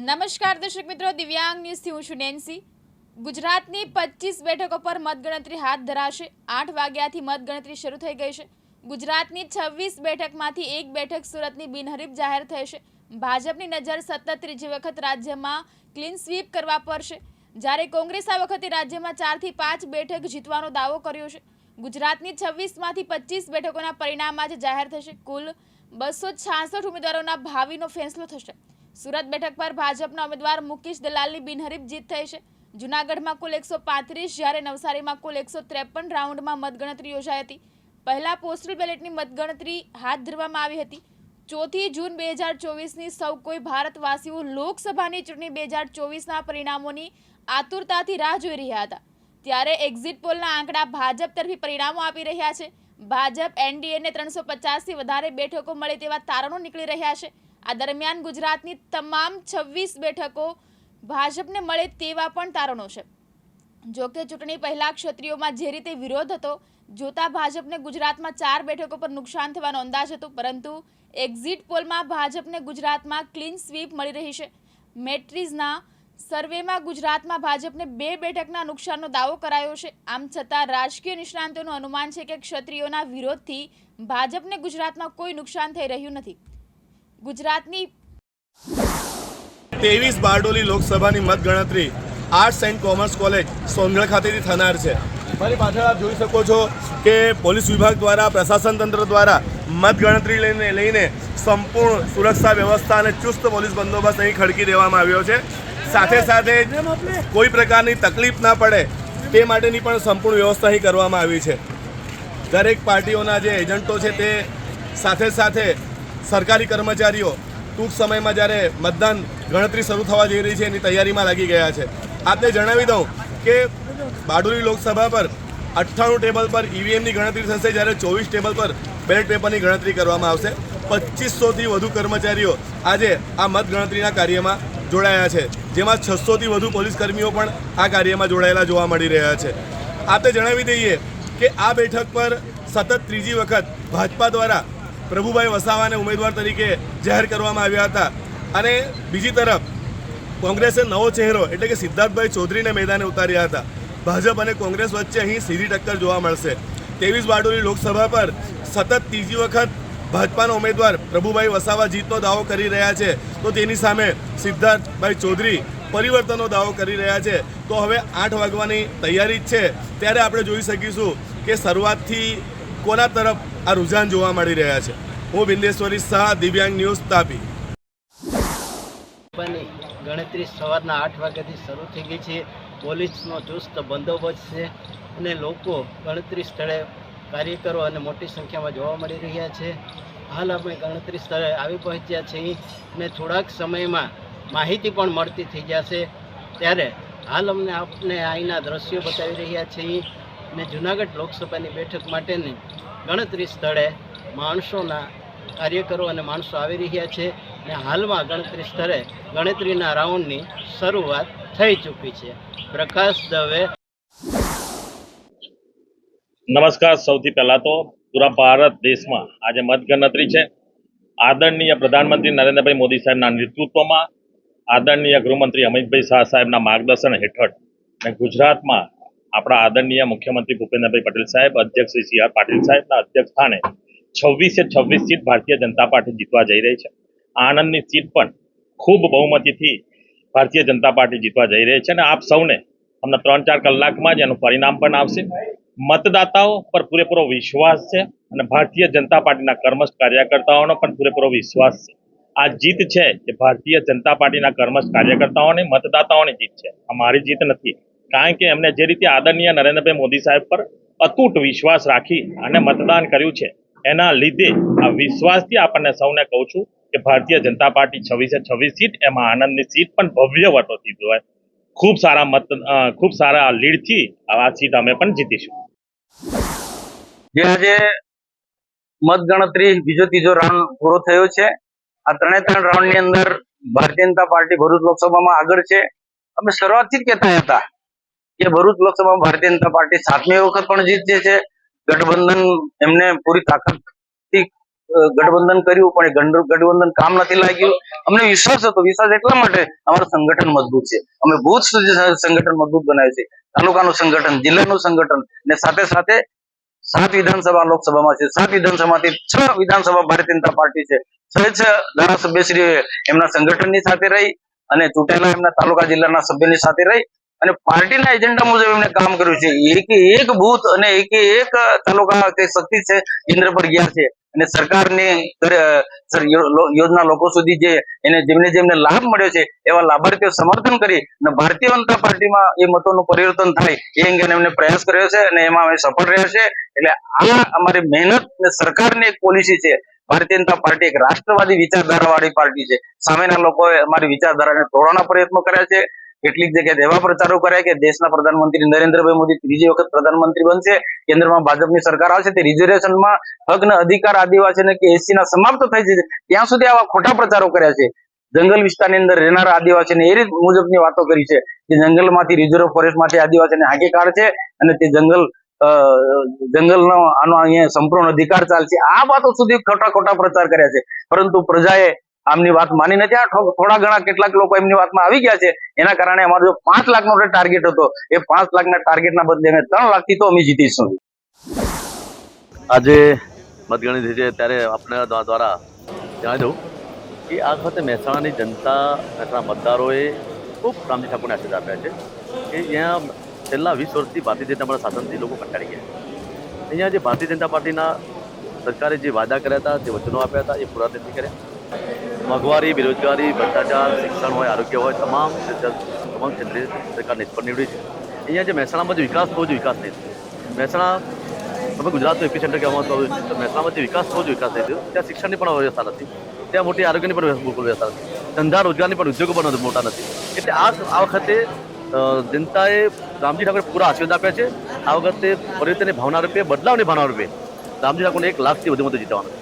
નમસ્કાર દર્શક મિત્રો, દિવ્યાંગ ન્યૂઝથી હું છું નેન્સી. ગુજરાતની પચીસ બેઠકો પર મતગણતરી હાથ ધરાશે. આઠ વાગ્યાથી મતગણતરી શરૂ થઈ ગઈ છે. ગુજરાતની છવ્વીસ બેઠકમાંથી એક બેઠક સુરતની બિનહરીફ જાહેર છે ભાજપની નજર સતત ત્રીજી વખત રાજ્યમાં ક્લીન સ્વીપ કરવા છે જ્યારે કોંગ્રેસ આ વખતે રાજ્યમાં ચારથી પાંચ બેઠક જીતવાનો દાવો કર્યો છે. ગુજરાતની છવ્વીસમાંથી પચીસ બેઠકોના પરિણામ આજે જાહેર થશે. કુલ બસો છાસઠ ઉમેદવારોના ભાવિનો ફેંસલો થશે. સુરત બેઠક પર ભાજપના ઉમેદવાર મુકેશ દલાલની બિનહરીફ જીત થઈ છે. જુનાગઢમાં કુલ એકસો પાંત્રીસ, જ્યારે નવસારીમાં કુલ એકસો ત્રેપન રાઉન્ડમાં મતગણતરી યોજાઈ હતી. પહેલા પોસ્ટલ બેલેટની મતગણતરી હાથ ધરવામાં આવી હતી. ચોથી જૂન બે હજાર ચોવીસની સૌ કોઈ ભારતવાસીઓ લોકસભાની ચૂંટણી બે હજાર ચોવીસના પરિણામોની આતુરતાથી રાહ જોઈ રહ્યા હતા. ત્યારે એક્ઝિટ પોલના આંકડા ભાજપ તરફી પરિણામો આપી રહ્યા છે. ભાજપ એનડીએને ત્રણસો પચાસથી વધારે બેઠકો મળે તેવા તારણો નીકળી રહ્યા છે. આ દરમિયાન ગુજરાતની તમામ છવ્વીસ બેઠકો ભાજપને મળે તેવા પણ તારણો છે. જોકે ચૂંટણી પહેલા ક્ષત્રિયોમાં જે રીતે વિરોધ હતો, જોતા ભાજપને ગુજરાતમાં ચાર બેઠકો પર નુકસાન થવાનો અંદાજ હતો, પરંતુ એક્ઝિટ પોલમાં ભાજપને ગુજરાતમાં ક્લીન સ્વીપ મળી રહી છે. મેટ્રીઝના સર્વેમાં ગુજરાતમાં ભાજપને બે બેઠકના નુકસાનનો દાવો કરાયો છે. આમ છતાં રાજકીય નિષ્ણાંતોનું અનુમાન છે કે ક્ષત્રિયોના વિરોધથી ભાજપને ગુજરાતમાં કોઈ નુકસાન થઈ રહ્યું નથી. ગુજરાતની ત્રેવીસ બારડોલી લોકસભાની મતગણતરી arts and commerce college Songadh ખાતેથી થનાર છે. મારી પાછળ આપ જોઈ શકો છો કે પોલીસ વિભાગ દ્વારા, પ્રશાસન તંત્ર દ્વારા મતગણતરી લઈને લઈને સંપૂર્ણ સુરક્ષા વ્યવસ્થા અને ચુસ્ત પોલીસ બંદોબસ્ત અહીં ખડકી દેવામાં આવ્યો છે. સાથે સાથે કોઈ પ્રકારની તકલીફ ના પડે તે માટેની પણ સંપૂર્ણ વ્યવસ્થા અહીં કરવામાં આવી છે. દરેક પાર્ટીઓના જે એજન્ટો છે તે સાથે સાથે સરકારી કર્મચારીઓ ટૂંક સમયમાં જ્યારે મતદાન ગણતરી શરૂ થવા જઈ રહી છે, એની તૈયારીમાં લાગી ગયા છે. આપને જણાવી દઉં કે બારડોલી લોકસભા પર અઠ્ઠાણું ટેબલ પર ઈવીએમની ગણતરી થશે, જ્યારે ચોવીસ ટેબલ પર બેલેટ પેપરની ગણતરી કરવામાં આવશે. પચીસોથી વધુ કર્મચારીઓ આજે આ મતગણતરીના કાર્યમાં જોડાયા છે. જેમાં છસોથી વધુ પોલીસ કર્મીઓ પણ આ કાર્યમાં જોડાયેલા જોવા મળી રહ્યા છે. આપને જણાવી દઈએ કે આ બેઠક પર સતત ત્રીજી વખત ભાજપા દ્વારા પ્રભુભાઈ વસાવાને ઉમેદવાર તરીકે જાહેર કરવામાં આવ્યા હતા. અને બીજી તરફ, કોંગ્રેસે નવો ચહેરો એટલે કે સિદ્ધાર્થભાઈ ચૌધરીને મેદાને ઉતાર્યા હતા. ભાજપ અને કોંગ્રેસ વચ્ચે અહીં સીધી ટક્કર જોવા મળશે. ત્રેવીસ બારડોલી લોકસભા પર સતત ત્રીજી વખત ભાજપાના ઉમેદવાર પ્રભુભાઈ વસાવા જીતનો દાવો કરી રહ્યા છે. તો તેની સામે સિદ્ધાર્થભાઈ ચૌધરી પરિવર્તનનો દાવો કરી રહ્યા છે. તો હવે આઠ વાગવાની તૈયારી જ છે. ત્યારે આપણે જોઈ શકીશું કે શરૂઆતથી કોના તરફ આ રુઝાન જોવા મળી રહ્યા છે. હું બિંદેશ્વરી શાહ, દિવ્યાંગ ન્યૂઝ, તાપી. ગણતરી સવારના આઠ વાગ્યાથી શરૂ થઈ ગઈ છે. પોલીસનો ચુસ્ત બંદોબસ્ત છે અને લોકો ગણતરી સ્થળે કાર્યકરો અને મોટી સંખ્યામાં જોવા મળી રહ્યા છે. હાલ આપણે ગણતરી સ્થળે આવી પહોંચ્યા છીએ અને થોડાક સમયમાં માહિતી પણ મળતી થઈ જશે. ત્યારે હાલ અમને આપને અહીંના દ્રશ્યો બતાવી રહ્યા છીએ. અને જુનાગઢ લોકસભાની બેઠક માટેની ગણતરી સ્થળે માણસોના કાર્યકરો અને માણસો આવી રહ્યા છે અને હાલમાં ગણતરી સ્થળે ગણતરીના રાઉન્ડની શરૂઆત થઈ ચૂકી છે. પ્રકાશ દવે. નમસ્કાર, સૌથી પહેલા તો પૂરા ભારત દેશમાં આજે મતગણતરી છે. આદરણીય પ્રધાનમંત્રી નરેન્દ્રભાઈ મોદી સાહેબના નેતૃત્વમાં આદરણીય ગૃહમંત્રી અમિતભાઈ શાહ સાહેબના માર્ગદર્શન હેઠળ અને ગુજરાતમાં આપણા આદરણીય મુખ્યમંત્રી ભૂપેન્દ્રભાઈ પટેલ સાહેબ, અધ્યક્ષ શ્રી સી આર પાટીલ સાહેબના અધ્યક્ષ સ્થાને છવ્વીસે છવ્વીસ સીટ ભારતીય જનતા પાર્ટી જીતવા જઈ રહી છે. આણંદની સીટ પણ ખૂબ બહુમતીથી ભારતીય જનતા પાર્ટી જીતવા જઈ રહી છે અને આપ સૌને હમણાં ત્રણ ચાર કલાકમાં જ એનું પરિણામ પણ આવશે. મતદાતાઓ પર પૂરેપૂરો વિશ્વાસ છે અને ભારતીય જનતા પાર્ટીના કર્મસ્થ કાર્યકર્તાઓનો પણ પૂરેપૂરો વિશ્વાસ છે. આ જીત છે એ ભારતીય જનતા પાર્ટીના કર્મસ્થ કાર્યકર્તાઓની, મતદાતાઓની જીત છે. આ મારી જીત નથી. કારણ કે એમને જે રીતે આદરણીય નરેન્દ્રભાઈ મોદી સાહેબ પર અતૂટ વિશ્વાસ રાખી અને મતદાન કર્યું છે, એના લીધે આ વિશ્વાસથી આપણને સૌને કહું છું કે ભારતીય જનતા પાર્ટી છવ્વીસે છવ્વીસ સીટ, એમાં આનંદની સીટ પણ ભવ્ય વટોથી હોય. ખૂબ સારા મત ખૂબ સારા લીડથી આ સીટ અમે પણ જીતીશું. જે આજે મતગણતરી બીજો ત્રીજો રાઉન્ડ પૂરો થયો છે. આ ત્રણે ત્રણ રાઉન્ડની અંદર ભારતીય જનતા પાર્ટી ભરૂચ લોકસભામાં આગળ છે. અમે શરૂઆતથી જ કહેતા હતા કે ભરૂચ લોકસભામાં ભારતીય જનતા પાર્ટી સાતમી વખત પણ જીતે છે, ગઠબંધન એમને પૂરી તાકાતથી ગઠબંધન કર્યું, પણ ગઠબંધન કામ નથી લાગ્યું. અમને વિશ્વાસ હતો. વિશ્વાસ એટલા માટે અમારું સંગઠન મજબૂત છે. અમે બુથ સુધી સંગઠન મજબૂત બનાવ્યું છે. તાલુકાનું સંગઠન, જિલ્લાનું સંગઠન ને સાથે સાથે સાત વિધાનસભા લોકસભામાં છે. સાત વિધાનસભામાંથી છ વિધાનસભા ભારતીય જનતા પાર્ટી છે. છ છ ધારાસભ્યશ્રીઓએ એમના સંગઠનની સાથે રહી અને ચૂંટાયેલા એમના તાલુકા જિલ્લાના સભ્યની સાથે રહી. અને પાર્ટીના એજન્ડા મુજબ એમણે કામ કર્યું છે. એક એક બુથ અને એક એક તાલુકા કે શક્તિ છે, કેન્દ્ર પર ગયા છે. અને સરકારની યોજના લોકો સુધી જે એને જેમને જેમને લાભ મળ્યો છે, એવા લાભાર્થીઓ સમર્થન કરી અને ભારતીય જનતા પાર્ટીમાં એ મતોનું પરિવર્તન થાય એ અંગે એમને પ્રયાસ કર્યો છે અને એમાં અમે સફળ રહ્યા છે. એટલે આ અમારી મહેનત અને સરકારની એક પોલિસી છે. ભારતીય જનતા પાર્ટી એક રાષ્ટ્રવાદી વિચારધારા વાળી પાર્ટી છે. સામેના લોકોએ અમારી વિચારધારાને તોડવાના પ્રયત્નો કર્યા છે. કેટલીક જગ્યાએ એવા પ્રચારો કર્યા કે દેશના પ્રધાનમંત્રી નરેન્દ્રભાઈ મોદી ત્રીજી વખત પ્રધાનમંત્રી બનશે, કેન્દ્રમાં ભાજપની સરકાર આવશે, તે રિઝર્વેશનમાં હક અધિકાર આદિવાસીને કે એસીના સમાપ્ત થઈ જશે, ત્યાં સુધી આવા ખોટા પ્રચારો કર્યા છે. જંગલ વિસ્તારની અંદર રહેનારા આદિવાસીને એ રીત મુજબની વાતો કરી છે કે જંગલમાંથી રિઝર્વ ફોરેસ્ટમાંથી આદિવાસીને હાંકી કાઢશે અને તે જંગલ જંગલનો આનો અહીંયા સંપૂર્ણ અધિકાર ચાલશે. આ વાતો સુધી ખોટા ખોટા પ્રચાર કર્યા છે. પરંતુ પ્રજાએ આમની વાત માની નથી. થોડા ઘણા કેટલાક લોકો એમની વાતમાં આવી ગયા છે. એના કારણે અમારો જો પાંચ લાખનો ટાર્ગેટ હતો, એ પાંચ લાખના ટાર્ગેટના બદલે અમે ત્રણ લાખથી તો અમે જીતીશું. આજે મતગણતરી છે ત્યારે આપણે દ્વારા જણાવી દઉં કે આ વખતે મહેસાણાની જનતા, મહેસાણા મતદારોએ ખૂબ રામજી ઠાકોરને આશીર્વાદ આપ્યા છે કે અહીંયા છેલ્લા વીસ વર્ષથી ભારતીય જનતા પાર્ટીના શાસનથી લોકો કંટાળી ગયા અહીંયા જે ભારતીય જનતા પાર્ટીના સરકારે જે વાદા કર્યા હતા, જે વચનો આપ્યા હતા, એ પૂરા નથી કર્યા. મોંઘવારી બેરોજગારી, ભ્રષ્ટાચાર, શિક્ષણ હોય, આરોગ્ય હોય, તમામ તમામ ક્ષેત્રે સરકાર નિષ્ફળ નીવડી છે. અહીંયા જે મહેસાણામાં જે વિકાસ થવો જોઈએ, વિકાસ નહીં થયો. મહેસાણા તમે ગુજરાતનું એપી સેન્ટર કહેવામાં આવતું છે મહેસાણામાં જે વિકાસ થવો જોઈએ, વિકાસ થઈ થયો. ત્યાં શિક્ષણની પણ વ્યવસ્થા નથી. ત્યાં મોટી આરોગ્યની પણ વ્યવસ્થા નથી. ધંધા, રોજગારની પણ ઉદ્યોગો પણ મોટા નથી. એટલે આ આ વખતે જનતાએ રામજી ઠાકોરે પૂરા આશીર્વાદ આપ્યા છે. આ વખતે પરિવર્તનની ભાવના રૂપે, બદલાવની ભાવના રૂપે રામજી ઠાકોરને એક લાખથી વધુ મતો જીતવાના